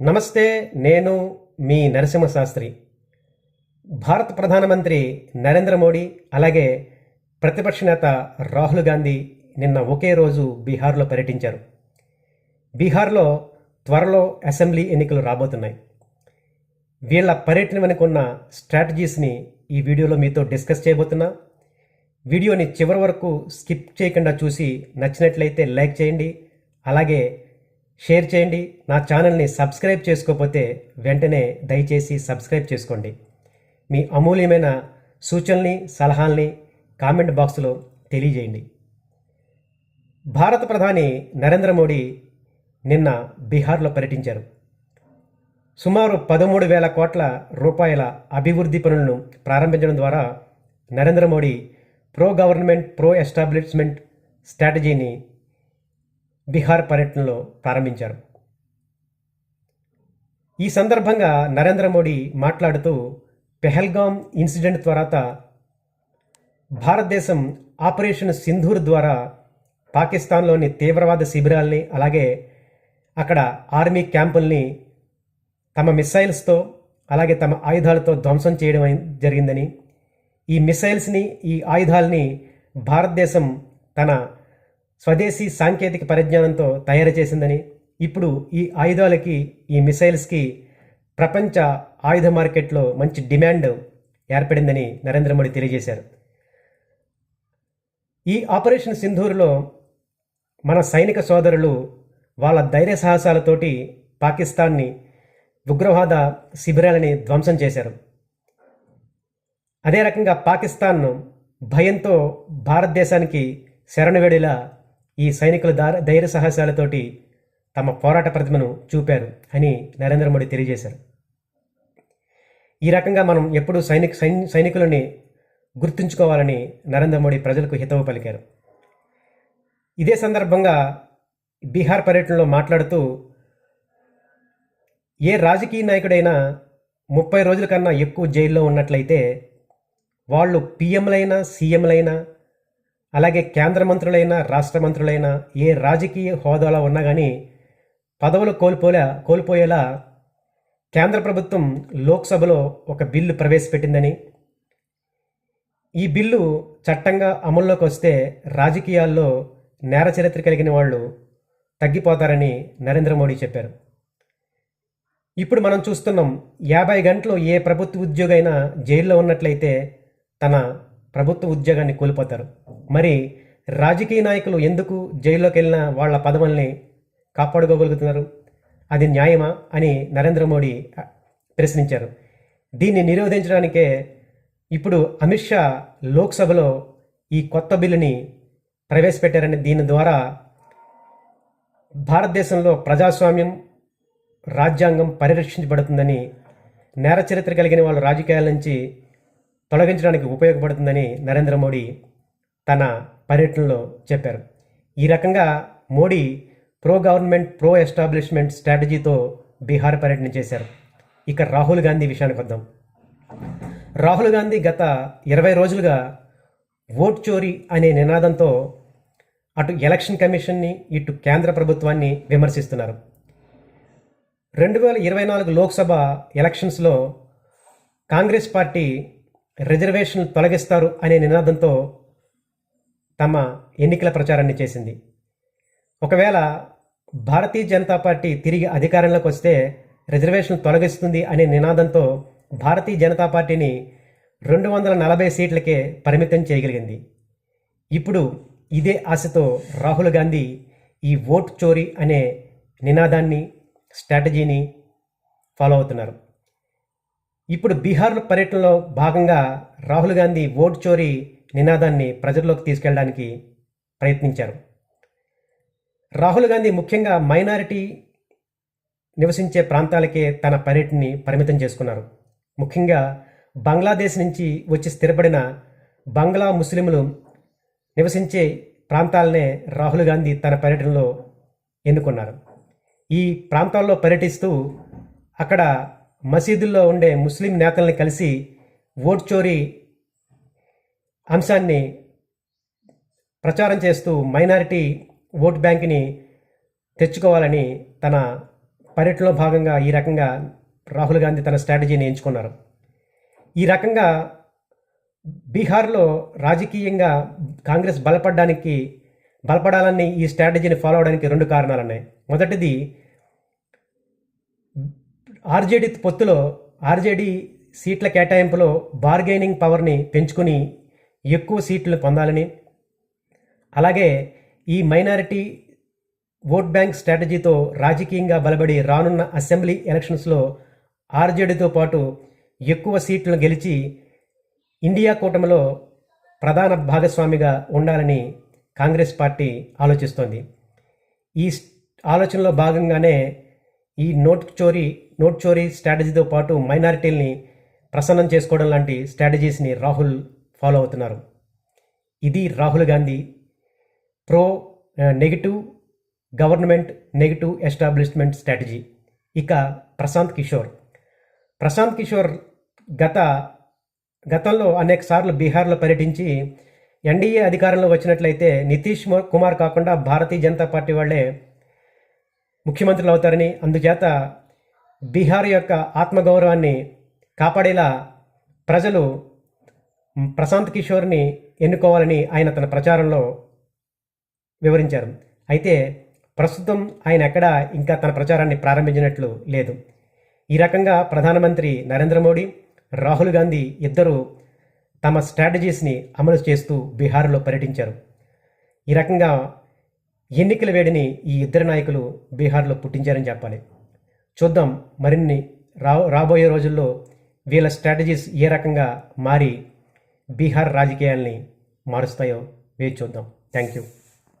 నమస్తే నేను మీ నరసింహశాస్త్రి. భారత ప్రధానమంత్రి నరేంద్ర మోడీ అలాగే ప్రతిపక్ష నేత రాహుల్ గాంధీ నిన్న ఒకే రోజు బీహార్లో పర్యటించారు. బీహార్లో త్వరలో అసెంబ్లీ ఎన్నికలు రాబోతున్నాయి. వీళ్ళ పర్యటన వెనుకున్న స్ట్రాటజీస్ని ఈ వీడియోలో మీతో డిస్కస్ చేయబోతున్నా. వీడియోని చివరి వరకు స్కిప్ చేయకుండా చూసి నచ్చినట్లయితే లైక్ చేయండి. అలాగే షేర్ చేయండి. నా ఛానల్ని సబ్స్క్రైబ్ చేసుకోకపోతే వెంటనే దయచేసి సబ్స్క్రైబ్ చేసుకోండి. మీ అమూల్యమైన సూచనల్ని సలహాల్ని కామెంట్ బాక్స్లో తెలియజేయండి. భారత ప్రధాని నరేంద్ర మోడీ నిన్న బీహార్లో పర్యటించారు. సుమారు పదమూడు వేల కోట్ల రూపాయల అభివృద్ధి పనులను ప్రారంభించడం ద్వారా Narendra Modi pro government pro establishment స్ట్రాటజీని Bihar పర్యటనలో ప్రారంభించారు. ఈ సందర్భంగా నరేంద్ర మోడీ మాట్లాడుతూ పెహల్గాం ఇన్సిడెంట్ తర్వాత భారతదేశం ఆపరేషన్ సింధూర్ ద్వారా పాకిస్తాన్లోని తీవ్రవాద శిబిరాల్ని అలాగే అక్కడ ఆర్మీ క్యాంపుల్ని తమ మిస్సైల్స్తో అలాగే తమ ఆయుధాలతో ధ్వంసం చేయడం జరిగిందని. ఈ మిసైల్స్ని ఈ ఆయుధాలని భారతదేశం తన స్వదేశీ సాంకేతిక పరిజ్ఞానంతో తయారు చేసిందని ఇప్పుడు ఈ ఆయుధాలకి ఈ మిసైల్స్కి ప్రపంచ ఆయుధ మార్కెట్లో మంచి డిమాండ్ ఏర్పడిందని నరేంద్ర మోడీ తెలియజేశారు. ఈ ఆపరేషన్ సింధూరులో మన సైనిక సోదరులు వాళ్ళ ధైర్య సాహసాలతోటి పాకిస్తాన్ని ఉగ్రవాద శిబిరాలని ధ్వంసం చేశారు. అదే రకంగా పాకిస్తాన్ భయంతో భారతదేశానికి శరణువేడిలా ఈ సైనికుల ధైర్య సాహసాలతోటి తమ పోరాట ప్రతిమను చూపారు అని నరేంద్ర మోడీ తెలియజేశారు. ఈ రకంగా మనం ఎప్పుడూ సైనిక సైన్- సైనికులని గుర్తుంచుకోవాలని నరేంద్ర మోడీ ప్రజలకు హితవు పలికారు. ఇదే సందర్భంగా బీహార్ పర్యటనలో మాట్లాడుతూ ఏ రాజకీయ నాయకుడైనా ముప్పై రోజుల కన్నా ఎక్కువ జైల్లో ఉన్నట్లయితే వాళ్ళు పిఎంలైనా సీఎంలైనా అలాగే కేంద్ర మంత్రులైనా రాష్ట్ర మంత్రులైనా ఏ రాజకీయ హోదాలో ఉన్నా కానీ పదవులు కోల్పోలే కోల్పోయేలా కేంద్ర ప్రభుత్వం లోక్సభలో ఒక బిల్లు ప్రవేశపెట్టిందని. ఈ బిల్లు చట్టంగా అమల్లోకి వస్తే రాజకీయాల్లో నేర చరిత్ర కలిగిన వాళ్ళు తగ్గిపోతారని నరేంద్ర మోడీ చెప్పారు. ఇప్పుడు మనం చూస్తున్నాం యాభై గంటలు ఏ ప్రభుత్వ ఉద్యోగైనా జైల్లో ఉన్నట్లయితే తన ప్రభుత్వ ఉద్యోగాన్ని కోల్పోతారు. మరి రాజకీయ నాయకులు ఎందుకు జైల్లోకి వెళ్ళిన వాళ్ళ పదవుల్ని కాపాడుకోగలుగుతున్నారు? అది న్యాయమా అని నరేంద్ర మోడీ ప్రశ్నించారు. దీన్ని నిరోధించడానికే ఇప్పుడు అమిత్ షా లోక్సభలో ఈ కొత్త బిల్లుని ప్రవేశపెట్టారని దీని ద్వారా భారతదేశంలో ప్రజాస్వామ్యం రాజ్యాంగం పరిరక్షించబడుతుందని నేర చరిత్ర కలిగిన వాళ్ళ రాజకీయాల నుంచి తొలగించడానికి ఉపయోగపడుతుందని నరేంద్ర మోడీ తన పర్యటనలో చెప్పారు. ఈ రకంగా Modi pro government pro establishment స్ట్రాటజీతో Bihar పర్యటన చేశారు. ఇక రాహుల్ గాంధీ విషయానికి వద్దాం. రాహుల్ గాంధీ గత ఇరవై రోజులుగా ఓట్ చోరీ అనే నినాదంతో అటు ఎలక్షన్ కమిషన్ని ఇటు కేంద్ర ప్రభుత్వాన్ని విమర్శిస్తున్నారు. రెండు వేల ఇరవై నాలుగు లోక్సభ ఎలక్షన్స్లో కాంగ్రెస్ పార్టీ రిజర్వేషన్లు తొలగిస్తారు అనే నినాదంతో తమ ఎన్నికల ప్రచారాన్ని చేసింది. ఒకవేళ భారతీయ జనతా పార్టీ తిరిగి అధికారంలోకి వస్తే రిజర్వేషన్ తొలగిస్తుంది అనే నినాదంతో భారతీయ జనతా పార్టీని రెండు వందల నలభై సీట్లకే పరిమితం చేయగలిగింది. ఇప్పుడు ఇదే ఆశతో రాహుల్ గాంధీ ఈ ఓట్ చోరీ అనే నినాదాన్ని స్ట్రాటజీని ఫాలో అవుతున్నారు. ఇప్పుడు బీహార్ పర్యటనలో భాగంగా రాహుల్ గాంధీ ఓటు చోరీ నినాదాన్ని ప్రజల్లోకి తీసుకెళ్ళడానికి ప్రయత్నించారు. రాహుల్ గాంధీ ముఖ్యంగా మైనారిటీ నివసించే ప్రాంతాలకే తన పర్యటనని పరిమితం చేసుకున్నారు. ముఖ్యంగా బంగ్లాదేశ్ నుంచి వచ్చి స్థిరపడిన బంగ్లా ముస్లింలు నివసించే ప్రాంతాలనే రాహుల్ గాంధీ తన పర్యటనలో ఎన్నుకున్నారు. ఈ ప్రాంతాల్లో పర్యటిస్తూ అక్కడ మసీదుల్లో ఉండే ముస్లిం నేతల్ని కలిసి ఓట్ చోరీ అంశాన్ని ప్రచారం చేస్తూ మైనారిటీ ఓట్ బ్యాంక్ని తెచ్చుకోవాలని తన పర్యటనలో భాగంగా ఈ రకంగా రాహుల్ గాంధీ తన స్ట్రాటజీని ఎంచుకున్నారు. ఈ రకంగా బీహార్లో రాజకీయంగా కాంగ్రెస్ బలపడడానికి బలపడాలని ఈ స్ట్రాటజీని ఫాలో అవడానికి రెండు కారణాలు ఉన్నాయి మొదటిది ఆర్జేడీ పొత్తులో ఆర్జేడీ సీట్ల కేటాయింపులో బార్గెనింగ్ పవర్ని పెంచుకుని ఎక్కువ సీట్లు పొందాలని. అలాగే ఈ మైనారిటీ ఓట్ బ్యాంక్ స్ట్రాటజీతో రాజకీయంగా బలపడి రానున్న అసెంబ్లీ ఎలక్షన్స్లో ఆర్జేడీతో పాటు ఎక్కువ సీట్లను గెలిచి ఇండియా కూటమిలో ప్రధాన భాగస్వామిగా ఉండాలని కాంగ్రెస్ పార్టీ ఆలోచిస్తోంది. ఈ ఆలోచనలో భాగంగానే ఈ నోట్ చోరీ నోట్ చోరీ స్ట్రాటజీతో పాటు మైనారిటీల్ని ప్రసన్నం చేసుకోవడం లాంటి స్ట్రాటజీస్ని రాహుల్ ఫాలో అవుతున్నారు. ఇది Rahul Gandhi pro negative government negative establishment strategy. ఇక ప్రశాంత్ కిషోర్. ప్రశాంత్ కిషోర్ గత గతంలో అనేక సార్లు బీహార్లో పర్యటించి ఎన్డీఏ అధికారంలో వచ్చినట్లయితే నితీష్ కుమార్ కాకుండా భారతీయ జనతా పార్టీ వాళ్ళే ముఖ్యమంత్రులు అవుతారని అందుచేత బీహార్ యొక్క ఆత్మగౌరవాన్ని కాపాడేలా ప్రజలు ప్రశాంత్ కిషోర్ని ఎన్నుకోవాలని ఆయన తన ప్రచారంలో వివరించారు. అయితే ప్రస్తుతం ఆయన ఎక్కడా ఇంకా తన ప్రచారాన్ని ప్రారంభించినట్లు లేదు. ఈ రకంగా ప్రధానమంత్రి నరేంద్ర మోడీ రాహుల్ గాంధీ ఇద్దరు తమ స్ట్రాటజీస్ని అమలు చేస్తూ బీహార్లో పర్యటించారు. ఈ రకంగా ఎన్నికల వేడిని ఈ ఇద్దరు నాయకులు బీహార్లో పుట్టించారని చెప్పాలి. చూద్దాం మరిన్ని రా రాబోయే రోజుల్లో వీళ్ళ స్ట్రాటజీస్ ఏ రకంగా మారి బీహార్ రాజకీయాల్ని మారుస్తాయో వేచి చూద్దాం. Thank you.